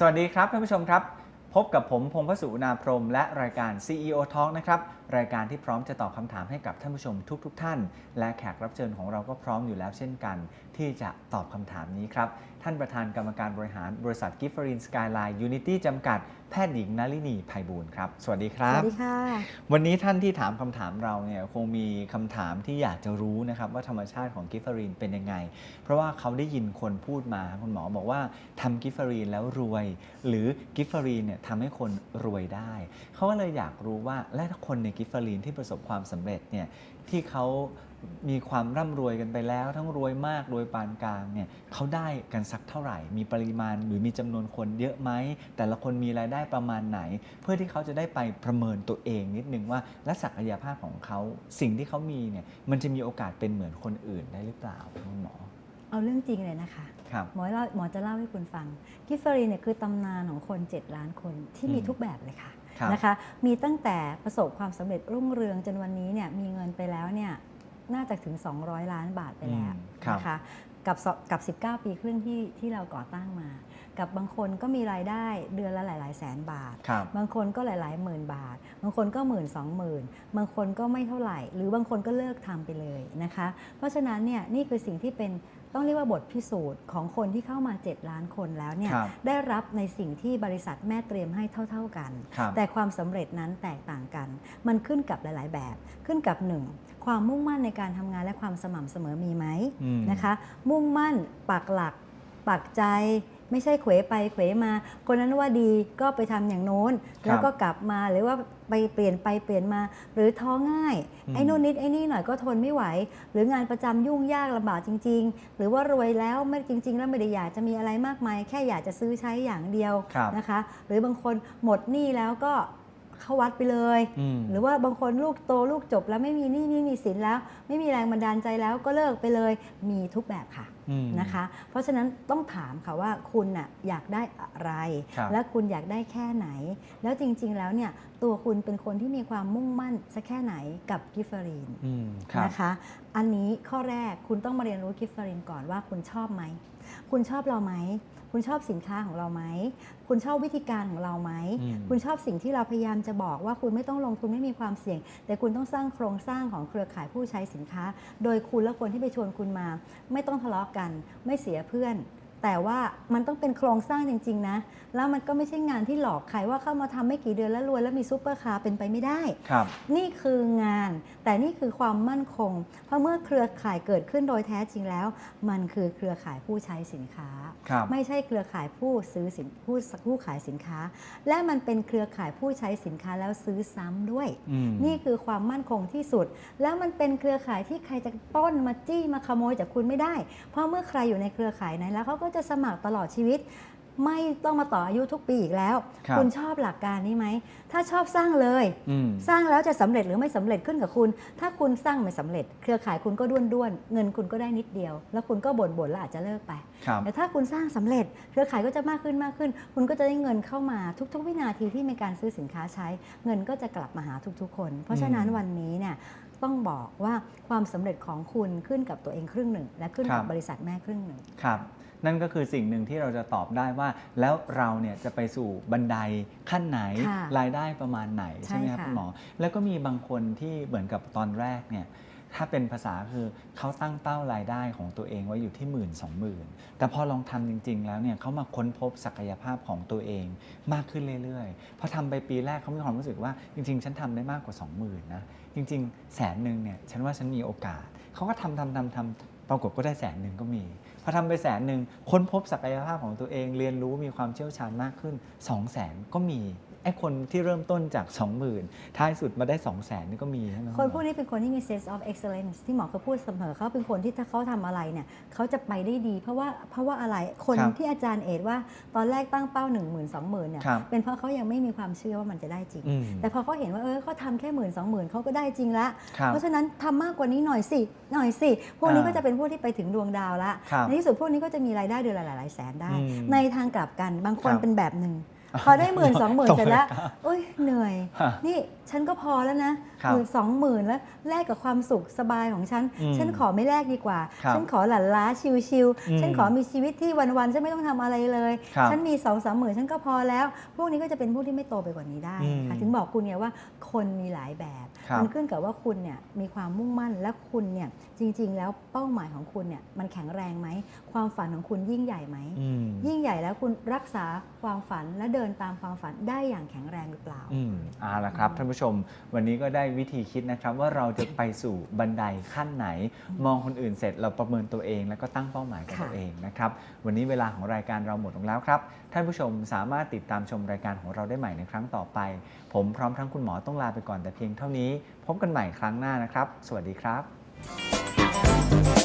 สวัสดีครับท่านผู้ชมครับ พบกับผมพงพสุนาพรม และรายการ CEO Talk นะครับ รายการที่พร้อมจะตอบคำถามให้กับท่านผู้ชมทุกๆทท่าน และแขกรับเชิญของเราก็พร้อมอยู่แล้วเช่นกัน ที่จะตอบคำถามนี้ครับ ท่านประธานกรรมการบริหารบริษัทกิฟฟรินสกายไลน์ยูนิตี้จำกัดแพทย์หญิงนาลินีไพบูลย์ครับ สวัสดีครัสบวัสดีค่ะ วันนี้ท่านที่ถามคำถามเราเนี่ยคงมีคำถามที่อยากจะรู้นะครับว่าธรรมชาติของกิฟเฟอรีนเป็นยังไง เพราะว่าเขาได้ยินคนพูดมาคุณหมอบอกว่าทำกิฟเฟอรีนแล้วรวย หรือกิฟเฟอรีนเนี่ยทำให้คนรวยได้ เขาก็เลยอยากรู้ว่าและคนในกิฟเฟอรีนที่ประสบความสำเร็จเนี่ยที่เขามีความร่ำรวยกันไปแล้ว ทั้งรวยมากรวยปานกลางเนี่ยเขาได้กันสักเท่าไหร่ มีปริมาณหรือมีจำนวนคนเยอะไหม แต่ละคนมีรายได้ประมาณไหน เพื่อที่เขาจะได้ไปประเมินตัวเองนิดนึงว่าและศักยภาพของเขาสิ่งที่เขามีเนี่ยมันจะมีโอกาสเป็นเหมือนคนอื่นได้หรือเปล่าคุณหมอ เอาเรื่องจริงเลยนะคะครับหมอเล่าหมอจะเล่าให้คุณฟังกิฟเฟอรีนเนี่ยคือตำนานของคน 7 ล้านคนที่มีอืมทุกแบบเลยค่ะครับนะคะ มีตั้งแต่ประสบความสำเร็จรุ่งเรืองจนวันนี้เนี่ยมีเงินไปแล้วเนี่ย น่าจะถึง 200 ล้านบาทไปแล้วอืมครับนะคะกับสกับ 19 ปีครึ่งที่ที่เราก่อตั้งมา กับบางคนก็มีรายได้เดือนละหลาย ๆ แสนบาทครับบางคนก็หลาย ๆ หมื่นบาท บางคนก็หมื่นสองหมื่นบางคนก็ไม่เท่าไหร่ หรือบางคนก็เลิกทำไปเลยนะคะ เพราะฉะนั้นเนี่ยนี่คือสิ่งที่เป็นต้องเรียกว่าบทพิสูจน์ของคนที่เข้ามา 7 ล้านคนแล้วเนี่ยครับได้รับในสิ่งที่บริษัทแม่เตรียมให้เท่า ๆกันครับแต่ความสำเร็จนั้นแตกต่างกัน มันขึ้นกับหลาย ๆ แบบขึ้นกับหนึ่งความมุ่งมั่นในการทำงานและความสม่ำเสมอมีไหมอืมนะคะ มุ่งมั่นปักหลักปักใจ ไม่ใช่เขวไปเขวมา คนนั้นว่าดีก็ไปทำอย่างโน้น แล้วก็กลับมาหรือว่าไปเปลี่ยนไปเปลี่ยนมา หรือท้อง่ายอืมไอ้นู่นนิดไอ้นี่หน่อยก็ทนไม่ไหว หรืองานประจำยุ่งยากลำบากจริง ๆ หรือว่ารวยแล้วไม่จริง ๆ แล้วไม่ได้อยากจะมีอะไรมากมาย แค่อยากจะซื้อใช้อย่างเดียวครับนะคะ หรือบางคนหมดหนี้แล้วก็เข้าวัดไปเลยอืมหรือว่าบางคนลูกโตลูกจบแล้วไม่มีหนี้ไม่มีสินแล้ว ไม่มีแรงบันดาลใจแล้วก็เลิกไปเลยมีทุกแบบค่ะอืม นะคะ เพราะฉะนั้นต้องถามค่ะว่าคุณน่ะอยากได้อะไรครับและคุณอยากได้แค่ไหน แล้วจริงๆแล้วเนี่ยตัวคุณเป็นคนที่มีความมุ่งมั่นสักแค่ไหนกับกิฟเฟอรีนอืมครับนะคะ อันนี้ข้อแรกคุณต้องมาเรียนรู้กิฟเฟอรีนก่อนว่าคุณชอบไหม คุณชอบเราไหม คุณชอบสินค้าของเราไหม คุณชอบวิธีการของเราไหมอืมคุณชอบสิ่งที่เราพยายามจะบอกว่าคุณไม่ต้องลงทุนไม่มีความเสี่ยง แต่คุณต้องสร้างโครงสร้างของเครือข่ายผู้ใช้สินค้า โดยคุณและคนที่ไปชวนคุณมา ไม่ต้องทะเลาะกัน ไม่เสียเพื่อน แต่ว่ามันต้องเป็นโครงสร้างจริง ๆ นะ แล้วมันก็ไม่ใช่งานที่หลอกใครว่าเข้ามาทำไม่กี่เดือนแล้วรวยแล้วมีซูเปอร์คาร์เป็นไปไม่ได้ครับนี่คืองาน แต่นี่คือความมั่นคง เพราะเมื่อเครือข่ายเกิดขึ้นโดยแท้จริงแล้ว มันคือเครือข่ายผู้ใช้สินค้าครับไม่ใช่เครือข่ายผู้ซื้อสินผู้ผู้ขายสินค้า และมันเป็นเครือข่ายผู้ใช้สินค้าแล้วซื้อซ้ำด้วยอืมนี่คือความมั่นคงที่สุด แล้วมันเป็นเครือข่ายที่ใครจะปล้นมาจี้มาขโมยจากคุณไม่ได้ เพราะเมื่อใครอยู่ในเครือข่ายนั้นแล้วเขาก็จะสมัครตลอดชีวิต ไม่ต้องมาต่ออายุทุกปีอีกแล้วครับณชอบหลักการนี้ไหม ถ้าชอบสร้างเลยอืมสร้างแล้วจะสำเร็จหรือไม่สำเร็จขึ้นกับคุณ ถ้าคุณสร้างไม่สำเร็จ เครือข่ายคุณก็ด้วนด้วนๆเงินคุณก็ได้นิดเดียว แล้วคุณก็บ่นบ่นๆแล้วอาจจะเลิกไปครับแต่ถ้าคุณสร้างสำเร็จ เครือข่ายก็จะมากขึ้นมากขึ้น คุณก็จะได้เงินเข้ามาทุก ๆ วินาทีที่มีการซื้อสินค้าใช้ เงินก็จะกลับมาหาทุก ๆ คน เพราะฉะนั้นอืมวันนี้เนี่ยต้องบอกว่าความสำเร็จของคุณขึ้นกับตัวเองครึ่งหนึ่ง และขึ้นครักับบบริษัทแม่ครึ่งหนึ่งครับ นั่นก็คือสิ่งหนึ่งที่เราจะตอบได้ว่า แล้วเราเนี่ยจะไปสู่บันไดขั้นไหนค่ะรายได้ประมาณไหนใช่ใช่ไหมครับค่ะ คุณหมอแล้วก็มีบางคนที่เหมือนกับตอนแรกเนี่ยถ้าเป็นภาษาคือเขาตั้งเป้ารายได้ของตัวเองไว้อยู่ที่หมื่นสองหมื่นแต่พอลองทำจริง ๆ แล้วเนี่ยเขามาค้นพบศักยภาพของตัวเองมากขึ้นเรื่อยๆพอทำไปปีแรกเขามีความรู้สึกว่าจริง ๆ ฉันทำได้มากกว่า 20,000นะจริง ๆ แสนหนึ่งเนี่ยฉันว่าฉันมีโอกาส เขาก็ทำทำทำทำปรากฏก็ได้แสนหนึ่งก็มี พอทำไปแสนหนึ่งค้นพบศักยภาพของตัวเองเรียนรู้มีความเชี่ยวชาญมากขึ้น 2 0 0แสนก็มี ไอ้คนที่เริ่มต้นจาก 20,000ท้ายสุดมาได้ 2 0 0แสนนี่ก็มีใช่ไหมคนพวกนี้เป็นคนที่มี sense of excellence ที่หมอเคยพูดเสมอเขาเป็นคนที่ถ้าเขาทำอะไรเนี่ยเขาจะไปได้ดี เพราะว่าเพราะว่าอะไรคนครับที่อาจารย์เอดว่าตอนแรกตั้งเป้า 1 0 0 0 0 2 0 0 0 0เนี่ยครับเป็นเพราะเขายังไม่มีความเชื่อว่ามันจะได้จริงอืมแต่พอเขาเห็นว่าเออเขาทำแค่หมื่นสองหมื่นเขาก็ได้จริงละครับเพราะฉะนั้นทำมากกว่านี้หน่อยสิหน่อยสิพวกนี้อ่าก็จะเป็นพวกที่ไปถึงดวงดาวละครับในที่สุดพวกนี้ก็จะมีรายได้เดือนละหลายๆแสนได้อืมในทางกลับกันบางคนครับเป็นแบบหนึ่ง พอได้หมื่นสองหมื่นตกเสร็จแล้วเลยครับเอ้ยเหนื่อยฮะนี่ฉันก็พอแล้วนะครับหมื่นสองหมื่นแล้วแลกกับความสุขสบายของฉันอืมฉันขอไม่แลกดีกว่าครับฉันขอหลั่นล้าชิวอืมๆฉันขอมีชีวิตที่วันๆฉันไม่ต้องทำอะไรเลยครับฉันมีสองสามหมื่นฉันก็พอแล้ว พวกนี้ก็จะเป็นพวกที่ไม่โตไปกว่านี้ได้อืมค่ะถึงบอกคุณไงว่าคนมีหลายแบบครับมันขึ้นกับว่าคุณเนี่ยมีความมุ่งมั่นและคุณเนี่ยจริง ๆ แล้วเป้าหมายของคุณเนี่ยมันแข็งแรงไหมความฝันของคุณยิ่งใหญ่ไหมอืมยิ่งใหญ่แล้วคุณรักษาความฝันและเดินตามความฝันได้อย่างแข็งแรงหรือเปล่า อืมเอาละครับท่านผู้ชม วันนี้ก็ได้วิธีคิดนะครับ ว่าเราจะไปสู่บันไดขั้นไหน มองคนอื่นเสร็จเราประเมินตัวเอง แล้วก็ตั้งเป้าหมายกับค่ะ ตัวเองนะครับ วันนี้เวลาของรายการเราหมดลงแล้วครับ ท่านผู้ชมสามารถติดตามชมรายการของเราได้ใหม่ในครั้งต่อไป ผมพร้อมทั้งคุณหมอต้องลาไปก่อนแต่เพียงเท่านี้ พบกันใหม่ครั้งหน้านะครับ สวัสดีครับ